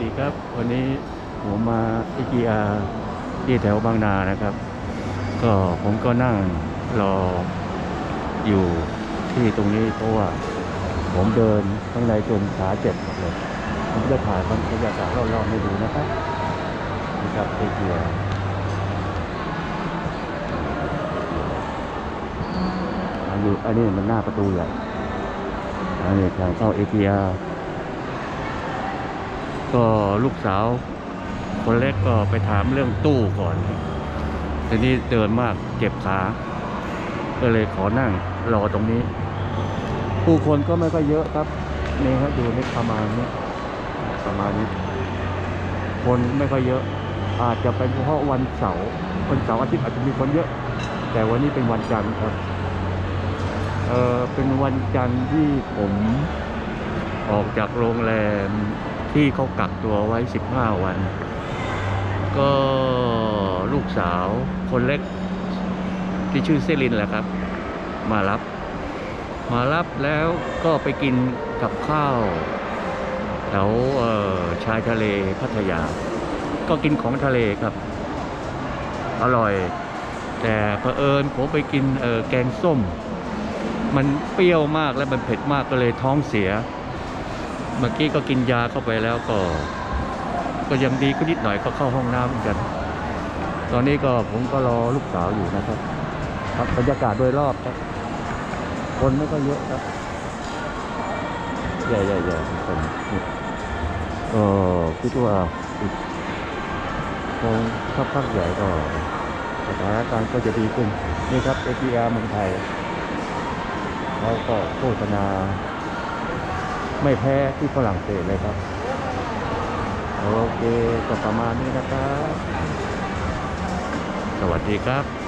ดีครับ วันนี้ผมมาอีกีอาที่แถวบางนานะครับ ก็ผมก็นั่งรออยู่ที่ตรงนี้เพราะว่า ผมเดินข้างในจนขาเจ็บหมดเลย ผมจะถ่ายบรรยากาศรอบๆให้ดูนะครับนี่ครับอีกีอาอันนี้อันนี้มันหน้าประตูใหญ่อันนี้ทางเข้าเอทีอา ก็ลูกสาว คนเล็กก็ไปถามเรื่องตู้ก่อนทีนี้เดินมากเจ็บขา ก็เลยขอนั่งรอตรงนี้ ผู้คนก็ไม่ค่อยเยอะครับ นี่ครับดูนี่ประมาณนี้ประมาณนี้ คนไม่ค่อยเยอะ อาจจะเป็นเพราะวันเสาร์วันเสาร์อาทิตย์อาจจะมีคนเยอะ แต่วันนี้เป็นวันจันทร์ครับเออเป็นวันจันทร์ที่ผมออกจากโรงแรม ที่เขากักตัวไว้ 15 วัน ก็ลูกสาวคนเล็กที่ชื่อเซรินแหละครับ มารับ มารับแล้วก็ไปกินกับข้าวแถวชายทะเลพัทยา ก็กินของทะเลครับ อร่อย แต่เผอิญผมไปกินแกงส้ม มันเปรี้ยวมากและมันเผ็ดมากก็เลยท้องเสีย เมื่อกี้ก็กินยาเข้าไปแล้วก็ ก็ยังดีขึ้นนิดหน่อยก็เข้าห้องน้ำเหมือนกัน ตอนนี้ก็ผมก็รอลูกสาวอยู่นะครับ ครับบรรยากาศโดยรอบครับ คนไม่ก็เยอะครับใหญ่ใหญ่ใหญ่คนนี่ก็คิดว่าอีกคงสักพักใหญ่ก็สถานการณ์ก็จะดีขึ้นนี่ครับเอทีอาร์เมืองไทยเขาก็โฆษณา ไม่แพ้ที่ฝรั่งเศสเลยครับ โอเคก็ประมาณนี้นะครับ สวัสดีครับ